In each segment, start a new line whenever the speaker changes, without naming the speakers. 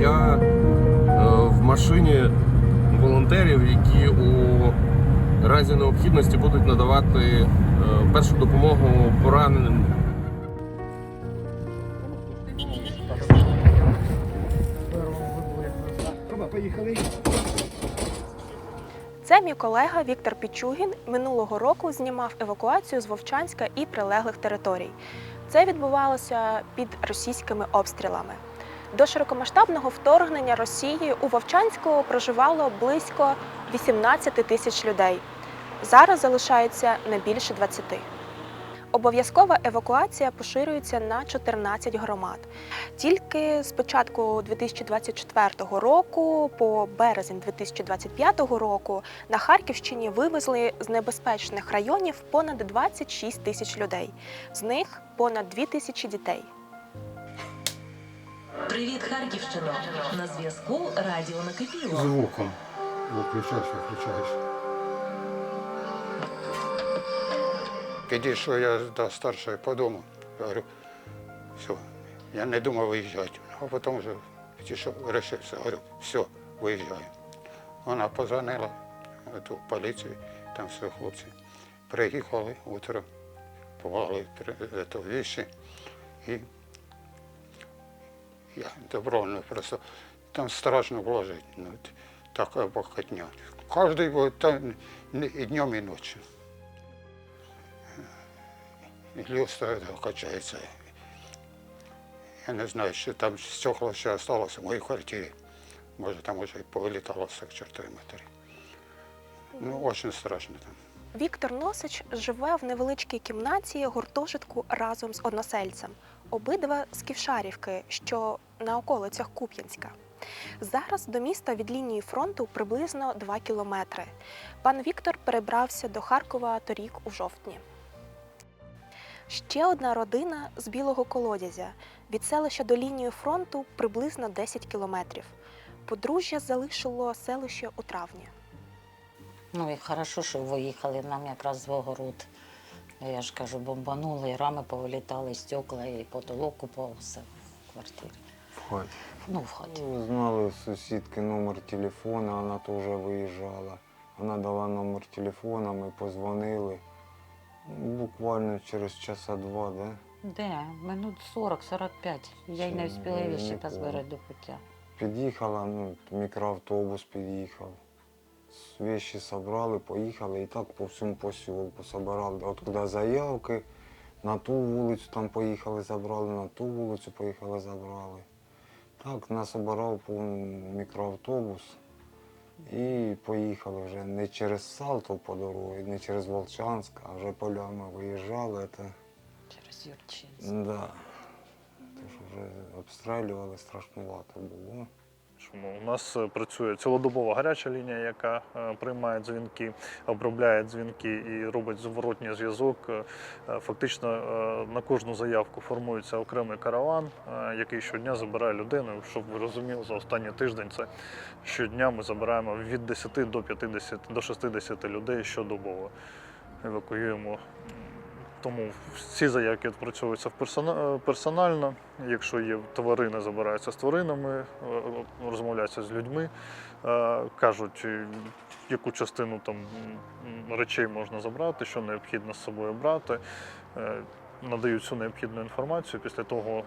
я е, в машині волонтерів, які у разі необхідності будуть надавати е, першу допомогу пораненим.
Це мій колега Віктор Пічугін минулого року знімав евакуацію з Вовчанська і прилеглих територій. Це відбувалося під російськими обстрілами. До широкомасштабного вторгнення Росії у Вовчанську проживало близько 18 тисяч людей. Зараз залишається не більше 20. Обов'язкова евакуація поширюється на 14 громад. Тільки з початку 2024 року по березень 2025 року на Харківщині вивезли з небезпечних районів понад 26 тисяч людей. З них понад 2 тисячі дітей.
Привіт, Харківщино! На зв'язку Радіо Накипіло.
Звуком. Виключаєш, виключаєш. Підійшов я до старшої по дому. Говорю, все, я не думав виїжджати. А потім вже підійшов, вирішився, говорю, все, виїжджаю. Вона позвонила ту поліцію, там все хлопці. Приїхали утром, повали віші і я добровольно просто там страшно було жити. Ну, така бахотня. Кожен був там і днем, і ночі. І люстра качається. Я не знаю, що там стекла ще залишилося в моїй квартирі. Може, там вже і повилітало з чортової матері. Ну, дуже страшно там.
Віктор Носич живе в невеличкій кімнаті гуртожитку разом з односельцем. Обидва з Ківшарівки, що на околицях Куп'янська. Зараз до міста від лінії фронту приблизно 2 кілометри. Пан Віктор перебрався до Харкова торік у жовтні. Ще одна родина з білого колодязя. Від селища до лінії фронту приблизно 10 кілометрів. Подружжя залишило селище у травні.
Ну і хорошо, що виїхали нам якраз в огород. Я ж кажу, бомбанули, і рами повилітали, стекла, і потолок упав, все в квартирі.
в хаті.
Ну, в хаті.
Ну, Знали сусідки номер телефона, вона теж виїжджала. Вона дала номер телефона, ми позвонили. Ну, Буквально через часа два, да?
Де? Минут 40-45. Я й не встигла та збирати до пуття.
Під'їхала, ну, мікроавтобус під'їхав. Вещи собрали, поїхали і так по всьому посілку собирали. От куди заявки, на ту вулицю там поїхали, забрали, на ту вулицю поїхали, забрали. Так, нас обирав мікроавтобус і поїхали вже не через Салтов по дорозі, не через Волчанськ, а вже полями виїжджали. Це,
Через Юрчин.
да. Тож вже обстрілювали, страшнувато було.
У нас е, працює цілодобова гаряча лінія, яка е, приймає дзвінки, обробляє дзвінки і робить зворотній зв'язок. Е, Фактично на кожну заявку формується окремий караван, який щодня забирає людину. Щоб ви розуміли, за останній тиждень це щодня ми забираємо від 10 до 50 до 60 людей щодобово. Евакуюємо. Тому всі заявки відпрацьовуються в е, персонально. Якщо є тварини, забираються з тваринами, е, розмовляються з людьми, е, кажуть, е, яку частину там речей можна забрати, що необхідно з собою брати. Е, Надають всю необхідну інформацію. Після того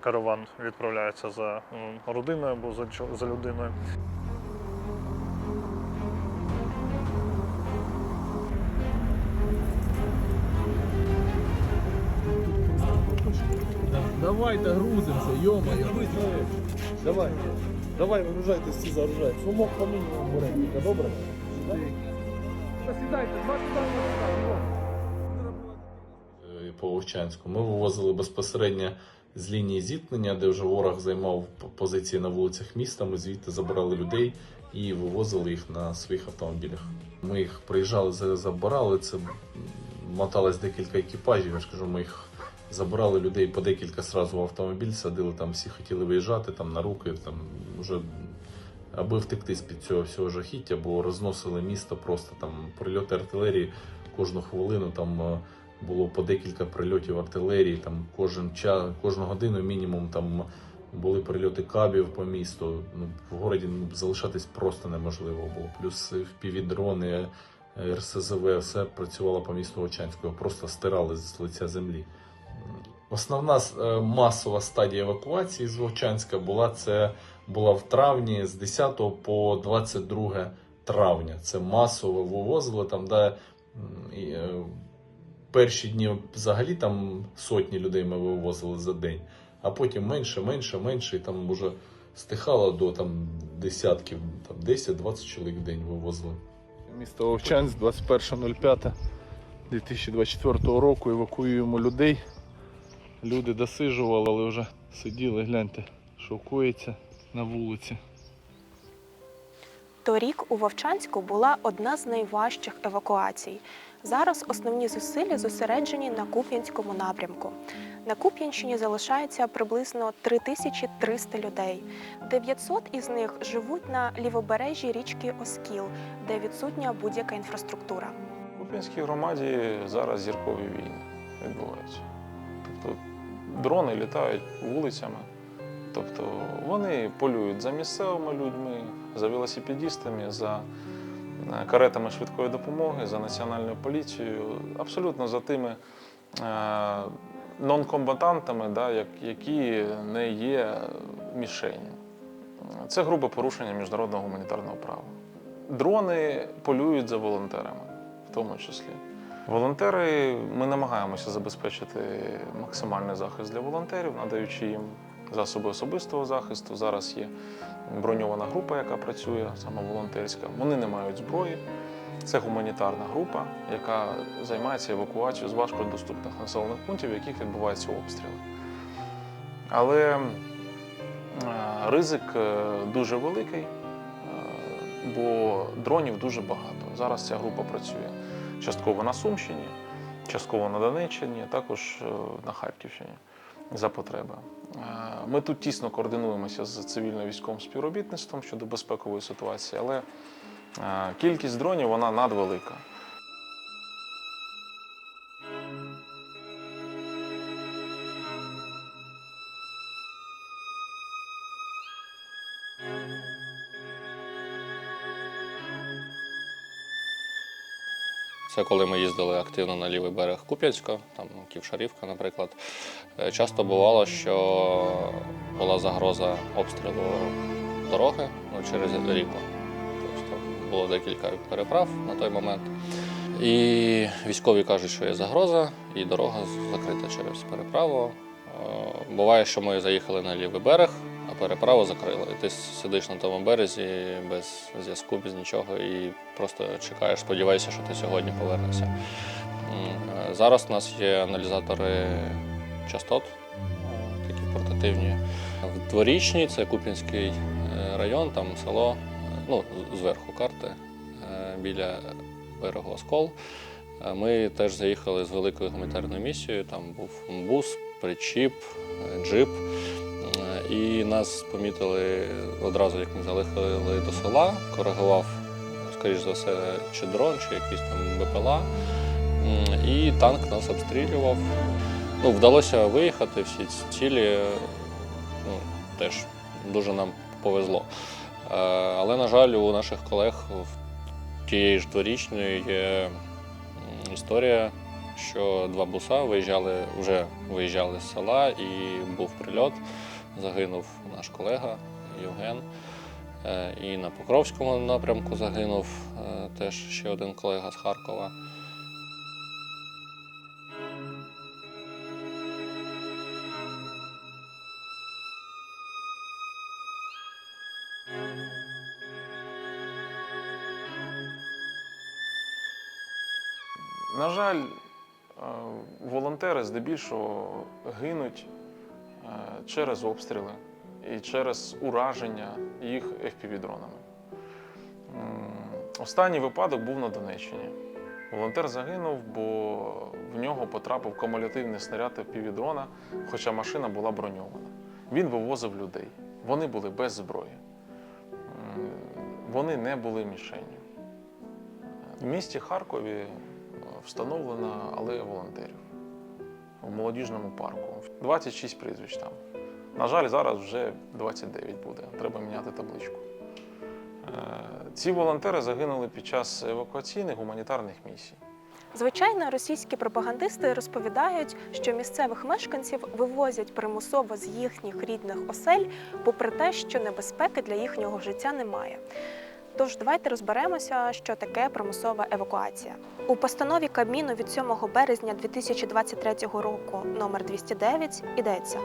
караван відправляється за родиною або за людиною.
Давайте грузимся, ё-моё. Давай, давай, вигружайтесь всі загружайте. Сумок по мінімуму беремо, добре? Сідайте, два
і по Вовчанську. Ми вивозили безпосередньо з лінії зіткнення, де вже ворог займав позиції на вулицях міста. Ми звідти забирали людей і вивозили їх на своїх автомобілях. Ми їх приїжджали, забирали. Це моталось декілька екіпажів. Я ж кажу, ми їх забирали людей по декілька сразу в автомобіль, садили там, всі хотіли виїжджати там на руки, там вже аби втекти з під цього всього жахіття, бо розносили місто просто там прильоти артилерії кожну хвилину там. е, було по декілька прильотів артилерії, там кожен час, кожну годину мінімум там були прильоти кабів по місту. Ну, в городі ну, залишатись просто неможливо було. Плюс впівдрони, РСЗВ, все працювало по місту Очанського, просто стирали з лиця землі. Основна е, масова стадія евакуації з Вовчанська була це була в травні з 10 по 22 травня. Це масово вивозили там, де е, перші дні взагалі там сотні людей ми вивозили за день, а потім менше, менше, менше, і там вже стихало до там десятків, там 10-20 чоловік в день вивозили.
Місто Вовчанськ, 21.05.2024 року евакуюємо людей. Люди досижували, але вже сиділи, гляньте, шовкується на вулиці.
Торік у Вовчанську була одна з найважчих евакуацій. Зараз основні зусилля зосереджені на Куп'янському напрямку. На Куп'янщині залишається приблизно 3300 людей. 900 із них живуть на лівобережжі річки Оскіл, де відсутня будь-яка інфраструктура.
У Куп'янській громаді зараз зіркові війни відбуваються. Тобто дрони літають вулицями, тобто вони полюють за місцевими людьми, за велосипедистами, за е, каретами швидкої допомоги, за національною поліцією, абсолютно за тими е, нонкомбатантами, да, які не є мішенью. Це грубе порушення міжнародного гуманітарного права. Дрони полюють за волонтерами, в тому числі. Волонтери, ми намагаємося забезпечити максимальний захист для волонтерів, надаючи їм засоби особистого захисту. Зараз є броньована група, яка працює, саме волонтерська. Вони не мають зброї. Це гуманітарна група, яка займається евакуацією з важкодоступних населених пунктів, в яких відбуваються обстріли. Але е, ризик е, дуже великий, е, бо дронів дуже багато. Зараз ця група працює частково на Сумщині, частково на Донеччині, також е, на Харківщині за потреби. Е, Ми тут тісно координуємося з цивільно-військовим співробітництвом щодо безпекової ситуації, але е, кількість дронів вона надвелика.
Це коли ми їздили активно на лівий берег Куп'янська, там Ківшарівка, наприклад. Е, Часто бувало, що була загроза обстрілу дороги ну, через ріку. Тобто було декілька переправ на той момент. І військові кажуть, що є загроза, і дорога закрита через переправу. Е, Буває, що ми заїхали на лівий берег, переправу закрили. І ти сидиш на тому березі без зв'язку, без нічого, і просто чекаєш, сподіваєшся, що ти сьогодні повернешся. Е, Зараз у нас є аналізатори частот, такі портативні. В дворічній це Куп'янський е, район, там село, е, ну, зверху карти, біля берегу Оскол. Ми теж заїхали з великою гуманітарною місією. Там був бус, причіп, джип. І нас помітили одразу, як ми заїхали до села, коригував, скоріш за все, чи дрон, чи якийсь там БПЛА. І танк нас обстрілював. Ну, вдалося виїхати всі ці цілі. Ну, теж дуже нам повезло. Е, Але, на жаль, у наших колег в тієї ж дворічної є історія, що два буса виїжджали, вже виїжджали з села і був прильот. Загинув наш колега Євген. Е, І на Покровському напрямку загинув е, теж ще один колега з Харкова.
На жаль, е, волонтери здебільшого гинуть через обстріли і через ураження їх FPV-дронами. Останній випадок був на Донеччині. Волонтер загинув, бо в нього потрапив кумулятивний снаряд FPV-дрона, хоча машина була броньована. Він вивозив людей. Вони були без зброї. Вони не були мішенню. В місті Харкові е, встановлена алея волонтерів у молодіжному парку. 26 прізвищ там. На жаль, зараз вже 29 буде. Треба міняти табличку. Е, Ці волонтери загинули під час евакуаційних гуманітарних місій.
Звичайно, російські пропагандисти розповідають, що місцевих мешканців вивозять примусово з їхніх рідних осель, попри те, що небезпеки для їхнього життя немає. Тож давайте розберемося, що таке примусова евакуація. У постанові Кабміну від 7 березня 2023 року номер 209 йдеться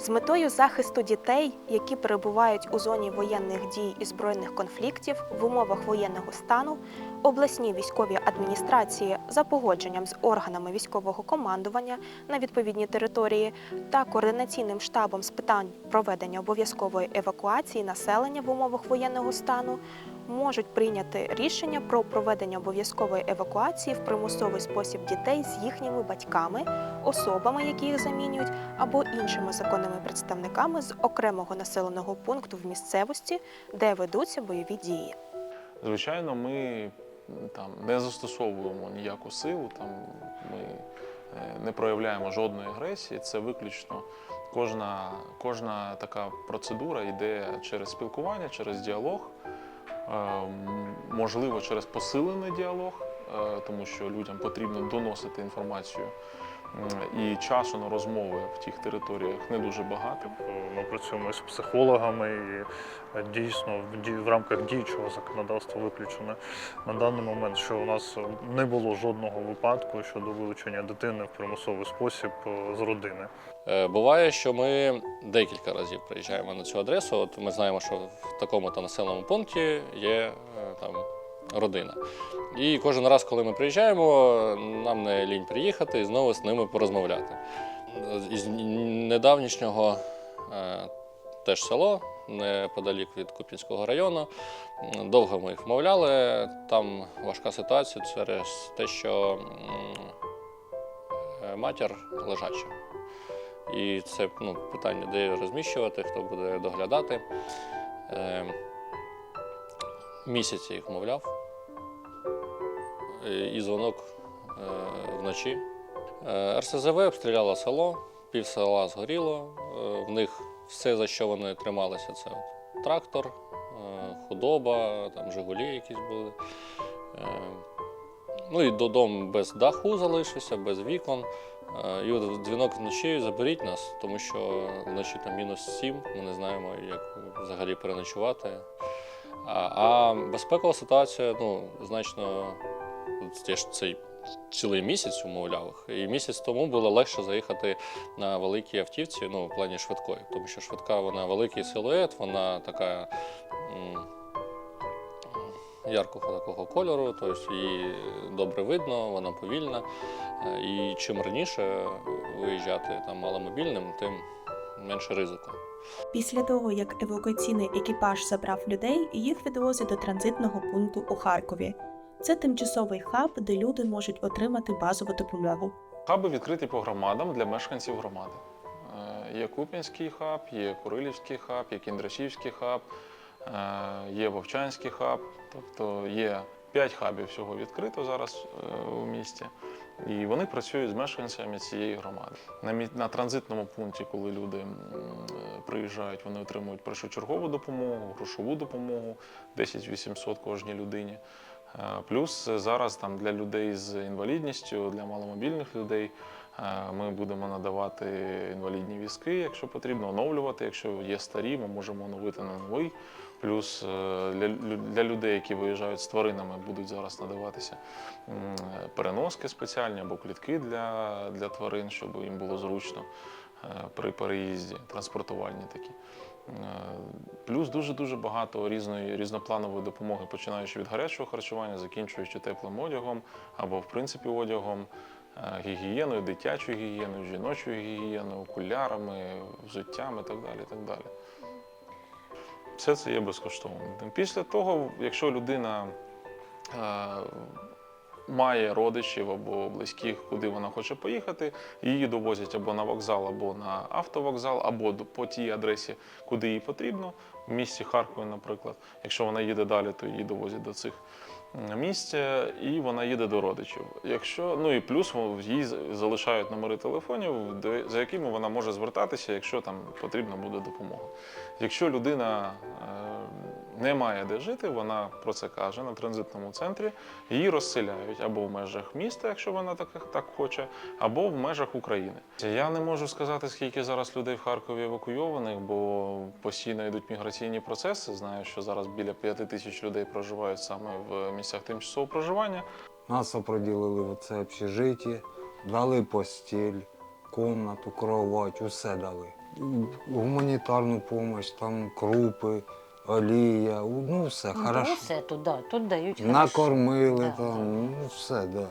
з метою захисту дітей, які перебувають у зоні воєнних дій і збройних конфліктів в умовах воєнного стану, обласні військові адміністрації за погодженням з органами військового командування на відповідній території та координаційним штабом з питань проведення обов'язкової евакуації населення в умовах воєнного стану можуть прийняти рішення про проведення обов'язкової евакуації в примусовий спосіб дітей з їхніми батьками, особами, які їх замінюють, або іншими законними представниками з окремого населеного пункту в місцевості, де ведуться бойові дії.
Звичайно, ми там не застосовуємо ніяку силу, там ми е, не проявляємо жодної агресії. Це виключно кожна, кожна така процедура йде через спілкування, через діалог, можливо, через посилений діалог, е, тому що людям потрібно доносити інформацію. М, І часу на розмови в тих територіях не дуже багато.
Ми працюємо з психологами і е, дійсно в ді- в рамках діючого законодавства виключено на даний момент, що у нас не було жодного випадку щодо вилучення дитини в примусовий спосіб е, з родини.
Е, Буває, що ми декілька разів приїжджаємо на цю адресу. От ми знаємо, що в такому-то населеному пункті є е, там родина. І кожен раз, коли ми приїжджаємо, нам не лінь приїхати і знову з ними порозмовляти. Із недавнішнього е, теж село неподалік від Куп'янського району. Довго ми їх вмовляли. Там важка ситуація через те, що е, матір лежача. І це ну, питання, де розміщувати, хто буде доглядати. Е, місяць їх мовляв. Е, І дзвонок е, вночі. Е, РСЗВ обстріляло село, пів села згоріло. В них все, за що вони трималися, це от трактор, худоба, там Жигулі якісь були. Ну і додому без даху залишився, без вікон. І от дзвінок вночі заберіть нас, тому що вночі там мінус 7, ми не знаємо, як взагалі переночувати. А, безпекова ситуація ну, значно я ж цей цілий місяць умовляв. І місяць тому було легше заїхати на великій автівці, ну, в плані швидкої, тому що швидка вона великий силует, вона така. Яркого такого кольору, тобто її добре видно, вона повільна. І чим раніше виїжджати там маломобільним, тим менше ризику.
Після того, як евакуаційний екіпаж забрав людей, їх відвозять до транзитного пункту у Харкові. Це тимчасовий хаб, де люди можуть отримати базову допомогу.
Хаби відкриті по громадам для мешканців громади. Е, Є Куп'янський хаб, є Курилівський хаб, є Кіндрашівський хаб, е, є Вовчанський хаб. Тобто є п'ять хабів всього відкрито зараз е, у місті. І вони працюють з мешканцями цієї громади. На, на транзитному пункті, коли люди приїжджають, вони отримують першочергову допомогу, грошову допомогу 10 800 кожній людині. Е, Плюс зараз там для людей з інвалідністю, для маломобільних людей е, ми будемо надавати інвалідні візки, якщо потрібно, оновлювати. Якщо є старі, ми можемо оновити на новий. Плюс е, для, людей, які виїжджають з тваринами, будуть зараз надаватися переноски спеціальні або клітки для, для тварин, щоб їм було зручно при переїзді, транспортувальні такі. Плюс дуже-дуже багато різної різнопланової допомоги, починаючи від гарячого харчування, закінчуючи теплим одягом або, в принципі, одягом, е, гігієною, дитячою гігієною, жіночою гігієною, окулярами, взуттям і так далі. Так далі. Все це є безкоштовним. Після того, якщо людина е, має родичів або близьких, куди вона хоче поїхати, її довозять або на вокзал, або на автовокзал, або по тій адресі, куди їй потрібно, в місті Харкові, наприклад. Якщо вона їде далі, то її довозять до цих місць, е, і вона їде до родичів. Якщо ну і плюс їй залишають номери телефонів, за якими вона може звертатися, якщо там потрібна буде допомога. Якщо людина е, не має де жити, вона про це каже на транзитному центрі. Її розселяють або в межах міста, якщо вона так, так хоче, або в межах України. Я не можу сказати, скільки зараз людей в Харкові евакуйованих, бо постійно йдуть міграційні процеси. Знаю, що зараз біля п'яти тисяч людей проживають саме в місцях тимчасового проживання.
Нас оприділили в це общежиття, дали постіль, комнату, кровать, усе дали. Гуманітарну допомогу, там крупи, олія, ну все,
Ну,
хорошо.
все туди, тут дають хорошо.
Накормили
Да,
там, ну все, да.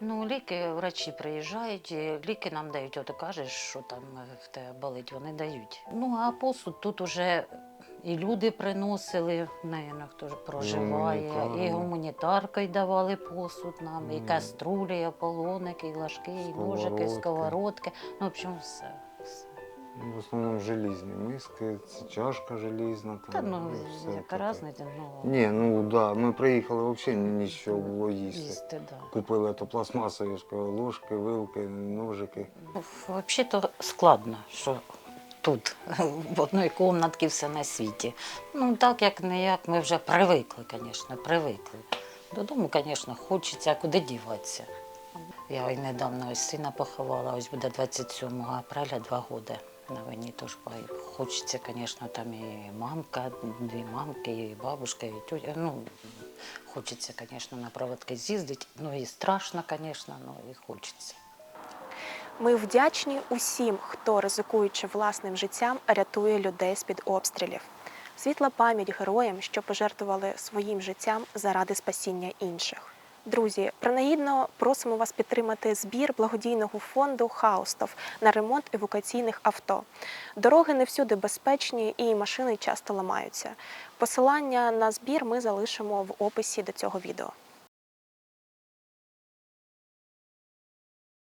Ну, ліки врачі приїжджають, ліки нам дають. От кажеш, що там е, в тебе болить, вони дають. Ну, а посуд тут уже і люди приносили, навіть хто ж проживає,
Гуманітарка.
і гуманітарка й давали посуд нам, і каструлі, і полоники, і ложки, і ножики, і
сковородки.
Ну, в общем, все.
В основному желізні миски, це чашка желізна. Там,
Та ну,
все
яка
таке.
ну,
Ні, ну да, ми приїхали взагалі нічого було їсти.
їсти, да.
Купили то пластмасові ж, ложки, вилки, ножики.
Взагалі-то складно, що тут, в одній кімнаті все на світі. Ну, так як не як, ми вже привикли, звісно, привикли. Додому, звісно, хочеться, а куди діватися. Я і недавно ось сина поховала, ось буде 27 апреля, два роки на війні. Тож пай- хочеться, звісно, там і мамка, дві мамки, і бабушка, і тетя. Ну, хочеться, звісно, на проводки з'їздити. Ну і страшно, звісно, ну і хочеться.
Ми вдячні усім, хто, ризикуючи власним життям, рятує людей з-під обстрілів. Світла пам'ять героям, що пожертвували своїм життям заради спасіння інших. Друзі, принагідно просимо вас підтримати збір благодійного фонду Хаустов на ремонт евакуаційних авто. Дороги не всюди безпечні і машини часто ламаються. Посилання на збір ми залишимо в описі до цього відео.